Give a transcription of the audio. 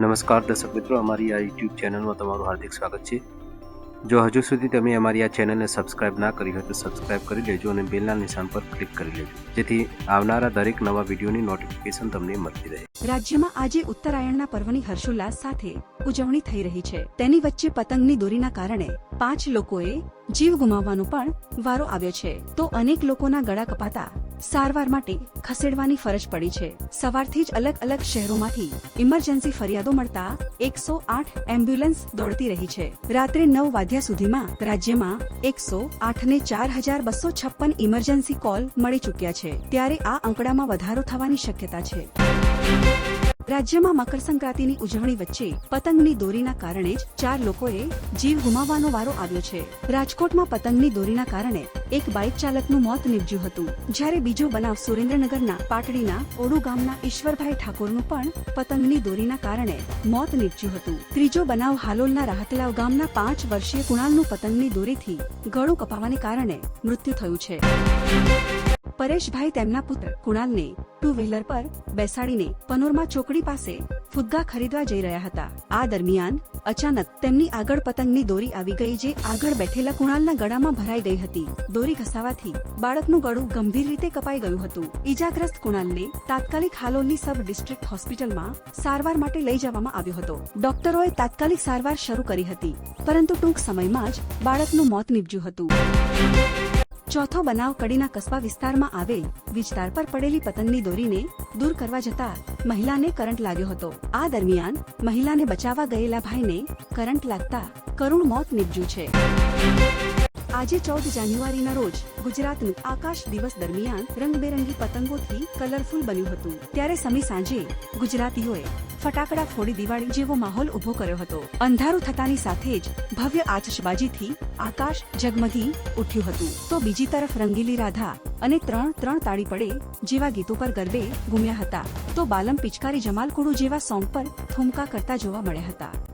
નમસ્કાર દર્શક મિત્રો, અમારી આ યુટ્યુબ ચેનલમાં તમારું હાર્દિક સ્વાગત છે. જો હજુ સુધી તમે અમારી આ ચેનલને સબસ્ક્રાઇબ ના કરી હોય તો સબસ્ક્રાઇબ કરી લેજો અને બેલના નિશાન પર ક્લિક કરી લેજો. જેથી આવનારા દરેક નવા વિડીયોની નોટિફિકેશન તમને મળતી રહે. રાજ્યમાં આજે ઉત્તરાયણના પર્વની હર્ષોલ્લાસ સાથે ઉજવણી થઈ રહી છે. તેની વચ્ચે પતંગની દોરીના કારણે પાંચ લોકોએ જીવ ગુમાવવાનો પણ વારો આવ્યો છે. તો અનેક લોકોના ગળા કપાતા સારવાર માટે ખસેડવાની ફરજ પડી છે. સવારથી જ અલગ અલગ શહેરોમાંથી ઇમરજન્સી ફરિયાદો મળતા એકસો આઠ એમ્બ્યુલન્સ દોડતી રહી છે. રાત્રે નવ વાગ્યા સુધીમાં રાજ્યમાં એકસો આઠ ને ચાર હજાર બસો છપ્પન ઇમરજન્સી કોલ મળી ચૂક્યા છે. ત્યારે આ આંકડામાં વધારો થવાની શક્યતા છે. રાજ્યમાં મકર સંક્રાંતિની ઉજવણી વચ્ચે પતંગની દોરીના કારણે જ ચાર લોકોએ જીવ ગુમાવવાનો વારો આવ્યો છે. રાજકોટમાં પતંગની દોરીના કારણે એક બાઇક ચાલકનું મોત નીપજ્યું હતું. જ્યારે બીજો બનાવ સુરેન્દ્રનગરના પાટડીના ઓડુ ગામના ઈશ્વરભાઈ ઠાકોરનું પણ પતંગની દોરીના કારણે મોત નીપજ્યું હતું. ત્રીજો બનાવ હાલોલના રાહતલાવ ગામના પાંચ વર્ષીય કુણાલનું પતંગની દોરીથી ગળું કપાવાને કારણે મૃત્યુ થયું છે. પરેશભાઈ તેમના પુત્ર કુણાલને ટુ વ્હીલર પર બેસાડીને પનોરમાં ચોકડી પાસે ફુગ્ગા ખરીદવા જઈ રહ્યા હતા. આ દરમિયાન અચાનક તેમની આગળ પતંગની દોરી આવી ગઈ જે આગળ બેઠેલા કુણાલના ગળામાં ભરાઈ ગઈ હતી. દોરી ઘસાવાથી બાળકનું ગળું ગંભીર રીતે કપાઈ ગયું હતું. ઈજાગ્રસ્ત કુણાલને તાત્કાલિક હાલોલની સબ ડિસ્ટ્રિક્ટ હોસ્પિટલમાં સારવાર માટે લઈ જવામાં આવ્યો હતો. ડોક્ટરોએ તાત્કાલિક સારવાર શરૂ કરી હતી, પરંતુ ટૂંક સમયમાં જ બાળકનું મોત નીપજ્યું હતું. ચોથો બનાવ કડીના કસ્બા વિસ્તારમાં આવેલ વીજતાર પર પડેલી પતંગની દોરીને દૂર કરવા જતા મહિલાને કરંટ લાગ્યો હતો. આ દરમિયાન મહિલાને બચાવવા ગયેલા ભાઈને કરંટ લાગતા કરુણ મોત નીપજ્યું છે. આજે ચૌદ જાન્યુઆરીના રોજ ગુજરાતનું આકાશ દિવસ દરમિયાન રંગબેરંગી પતંગોથી કલરફુલ બન્યું હતું. ત્યારે સમી સાંજે ગુજરાતીઓએ ફટાકડા ફોડી દિવાળી જેવો માહોલ ઊભો કર્યો હતો. અંધારું થતાની સાથે જ ભવ્ય આતશબાજીથી આકાશ ઝગમગી ઉઠ્યું હતું. તો બીજી તરફ રંગીલી રાધા અને ત્રણ ત્રણ તાળી પડે જેવા ગીતો પર ગરબે ઘૂમ્યા હતા. તો બાલમ પિચકારી જમાલકુડુ જેવા સોંગ પર થુમકા કરતા જોવા મળ્યા હતા.